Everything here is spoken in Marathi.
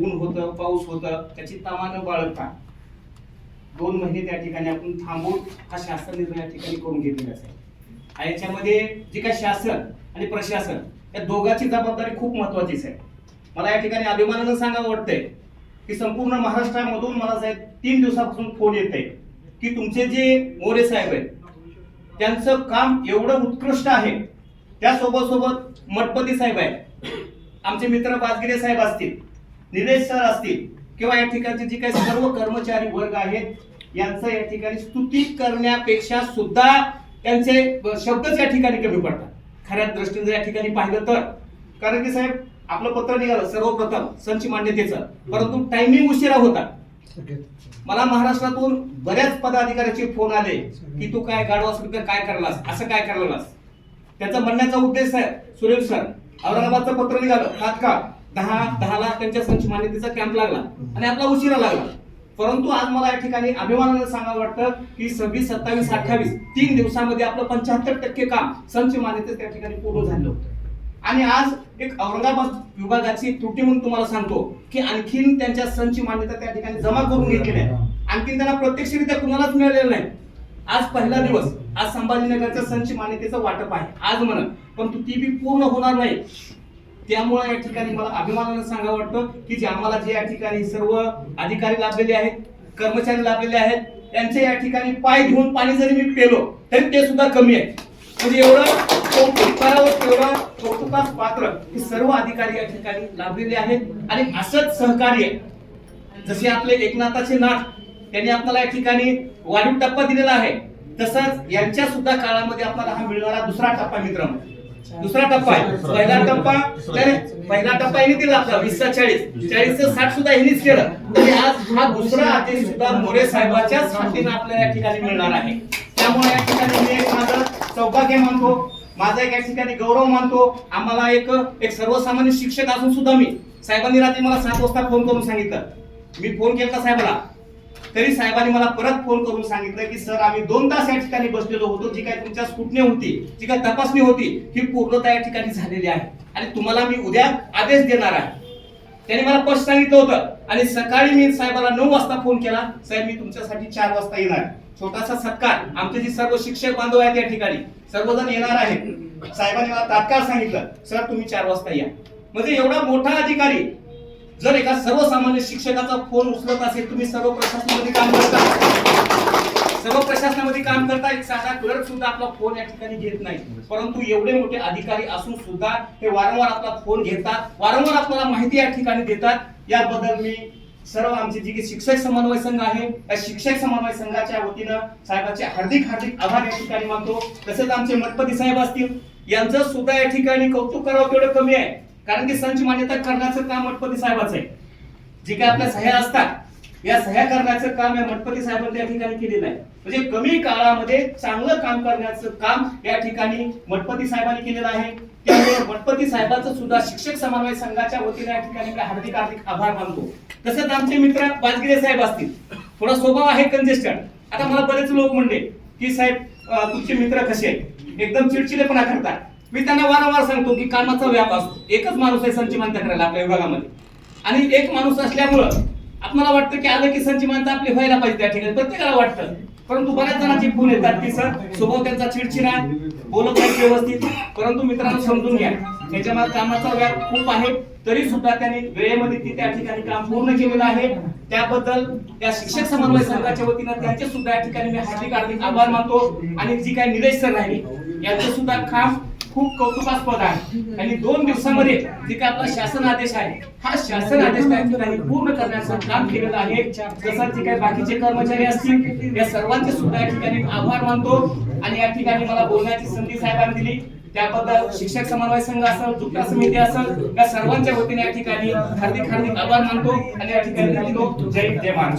ऊन होतं पाऊस होतं त्याची तमा न बाळगता दोन महिने त्या ठिकाणी आपण थांबून हा शासन निर्णय या ठिकाणी करून घेतलेला आहे. आणि याच्यामध्ये जे काय शासन आणि प्रशासन या दोघांची जबाबदारी खूप महत्वाचीच आहे. मला या ठिकाणी अभिमानानं सांगावं वाटतंय की संपूर्ण महाराष्ट्रामधून मला साहेब तीन दिवसापासून फोन येत आहे की तुमचे जे मोरे साहेब आहेत त्यांचं काम एवढं उत्कृष्ट आहे. त्यासोबत सोबत मठपती साहेब आहेत. आमचे मित्र बाजगिरे साहेब असतील. निलेश सर असतील किंवा या ठिकाणचे जे काही सर्व कर्मचारी वर्ग आहेत यांचं या ठिकाणी स्तुती करण्यापेक्षा सुद्धा त्यांचे शब्दच या ठिकाणी कमी पडतात. खऱ्या दृष्टीने जर या ठिकाणी पाहिलं तर. कारण की साहेब आपलं पत्र निघालं सर्वप्रथम संच मान्यतेचं. परंतु टायमिंग उशिरा होता. मला महाराष्ट्रातून बऱ्याच पदाधिकाऱ्याचे फोन आले की तू काय गाडवा सुरू काय करलास? असं काय करलास? त्याचा म्हणण्याचा उद्देश आहे सुरेश सर औरंगाबादचं पत्र निघालं तात्काळ. दहा दहा लाख त्यांच्या संच मान्यतेचा कॅम्प लागला आणि आपला उशिरा लागला. परंतु आज मला या ठिकाणी अभिमानानं सांगावं वाटतं की सव्वीस सत्तावीस अठ्ठावीस तीन दिवसामध्ये आपलं पंच्याहत्तर टक्के काम संच मान्यतेच त्या ठिकाणी पूर्ण झालं होतं. आणि आज एक औरंगाबाद विभागाची त्रुटी म्हणून तुम्हाला सांगतो की आणखीन त्यांच्या संच मान्यता त्या ठिकाणी जमा करून घेतली आहे आणखीन त्यांना प्रत्यक्षरित्या कुणालाच मिळालेलं नाही. आज पहिला दिवस आज संभाजीनगरच्या संच मान्यतेचं वाटप आहे. आज म्हणत परंतु ती बी पूर्ण होणार नाही. त्यामुळे या ठिकाणी मला अभिमानानं सांगावं वाटतं की जे आम्हाला जे या ठिकाणी सर्व अधिकारी लाभलेले आहेत कर्मचारी लाभलेले आहेत त्यांचे या ठिकाणी पाय घेऊन पाणी जरी मी पेलो तरी ते सुद्धा कमी आहे म्हणजे एवढं कौतुक करावं तेवढं कौतुकास पात्र हे सर्व अधिकारी या ठिकाणी लाभलेले आहेत आणि असंच सहकार्य. जसे आपले एकनाथाचे नाथ त्यांनी आपल्याला या ठिकाणी वाढीव टप्पा दिलेला आहे तसंच यांच्या सुद्धा काळामध्ये आपल्याला हा मिळणारा दुसरा टप्पा मित्रांनो. दुसरा टप्पा आहे. पहिला टप्पा. पहिला टप्पा यांनी दिला आपला वीसचा चाळीस. चाळीसचं साठ सुद्धा यांनीच केलं. तरी आज हा दुसरा आदेश सुद्धा मोरे साहेबाच्याच हातीनं आपल्याला या ठिकाणी मिळणार आहे. त्यामुळे या ठिकाणी मी एक माझं सौभाग्य मानतो. माझा एक या ठिकाणी गौरव मानतो. आम्हाला एक एक सर्वसामान्य शिक्षक असून सुद्धा मी. साहेबांनी रात्री मला सात वाजता फोन करून सांगितलं. मी फोन केला साहेबाला. तरी साहेबांनी मला परत फोन करून सांगितलं की सर आम्ही दोन तास या ठिकाणी बसलेलो होतो जी काय तुमच्या स्फुटणी होती जी काय तपासणी होती ही पूर्णता या ठिकाणी झालेली आहे. आणि तुम्हाला मी उद्या आदेश देणार आहे. त्यांनी मला स्पष्ट सांगितलं होतं. आणि सकाळी मी साहेबाला नऊ वाजता फोन केला साहेब मी तुमच्यासाठी चार वाजता येणार छोटासा सत्कार. आमचे जे सर्व शिक्षक बांधव आहेत या ठिकाणी सर्वजण येणार आहेत. साहेबांनी मला तात्काळ सांगितलं सर तुम्ही चार वाजता या. म्हणजे एवढा मोठा अधिकारी जर एका सर्वसामान्य शिक्षकाचा फोन उचलत असेल तुम्ही सर्व प्रशासनामध्ये काम करता. सर्व प्रशासनामध्ये काम करता एक साधा क्लर्क सुद्धा आपला फोन या ठिकाणी घेत नाही. परंतु एवढे मोठे अधिकारी असून सुद्धा हे वारंवार आपला फोन घेतात वारंवार आपल्याला माहिती या ठिकाणी देतात. याबद्दल मी सर्व आमचे जे की शिक्षक समन्वय संघ आहे त्या शिक्षक समन्वय संघाच्या वतीनं साहेबांचे हार्दिक हार्दिक आभार या ठिकाणी मानतो. तसेच आमचे मठपती साहेब असतील यांचं सुद्धा या ठिकाणी कौतुक करावं तेवढं कमी आहे. कारण की संच मान्यता करण्याचं काम मठपती साहेबाचं आहे. जे काही आपल्या सह्या असतात या सह्या करण्याचं काम या मठपती साहेबांनी या ठिकाणी केलेलं आहे. म्हणजे कमी काळामध्ये चांगलं काम करण्याचं काम या ठिकाणी मठपती साहेबांनी केलेलं आहे. त्यामुळे मठपती साहेबांचं सुद्धा शिक्षक समन्वय संघाच्या वतीने या ठिकाणी मी हार्दिक हार्दिक आभार मानतो. तसंच आमचे मित्र बाजगिरे साहेब असतील. थोडा स्वभाव आहे कंजेस्टेड आता मला बरेच लोक म्हणले की साहेब तुमचे मित्र कसे आहेत? एकदम चिडचिडेपणा करतात. मी त्यांना वारंवार सांगतो की कामाचा व्याप असतो एकच माणूस आहे संचिमानता करायला आपल्या विभागामध्ये. आणि एक माणूस असल्यामुळं आपल्याला वाटतं की आलं की संचिमानता आपली व्हायला पाहिजे त्या ठिकाणी प्रत्येकाला वाटतं. परंतु बऱ्याच जणांचे फोन येतात की सर स्वभाव त्यांचा चिडचिडा आहे, बोलत नाही व्यवस्थित. परंतु मित्रांनो समजून घ्या त्याच्यामध्ये कामाचा व्याप खूप आहे तरी सुद्धा त्यांनी वेळेमध्ये ती त्या ठिकाणी काम पूर्ण केलेलं आहे. त्याबद्दल त्या शिक्षक समन्वय संघाच्या वतीनं त्यांचे सुद्धा या ठिकाणी मी हार्दिक हार्दिक आभार मानतो. आणि जी काही निलेश सर राहिली यांचं सुद्धा काम खूप कौतुकास्पद आहे. आणि दोन दिवसामध्ये जे काय आपला शासन आदेश आहे हा शासन आदेश पूर्ण करण्याचं काम केलेलं आहे. जसं जे काही बाकीचे कर्मचारी असतील या सर्वांचे सुद्धा या ठिकाणी आभार मानतो. आणि या ठिकाणी मला बोलण्याची संधी साहेबांनी दिली. त्याबद्दल शिक्षक समन्वय संघ असेल जुकटा समिती असेल या सर्वांच्या वतीने या ठिकाणी हार्दिक हार्दिक आभार मानतो. आणि या ठिकाणी जय जय महाराज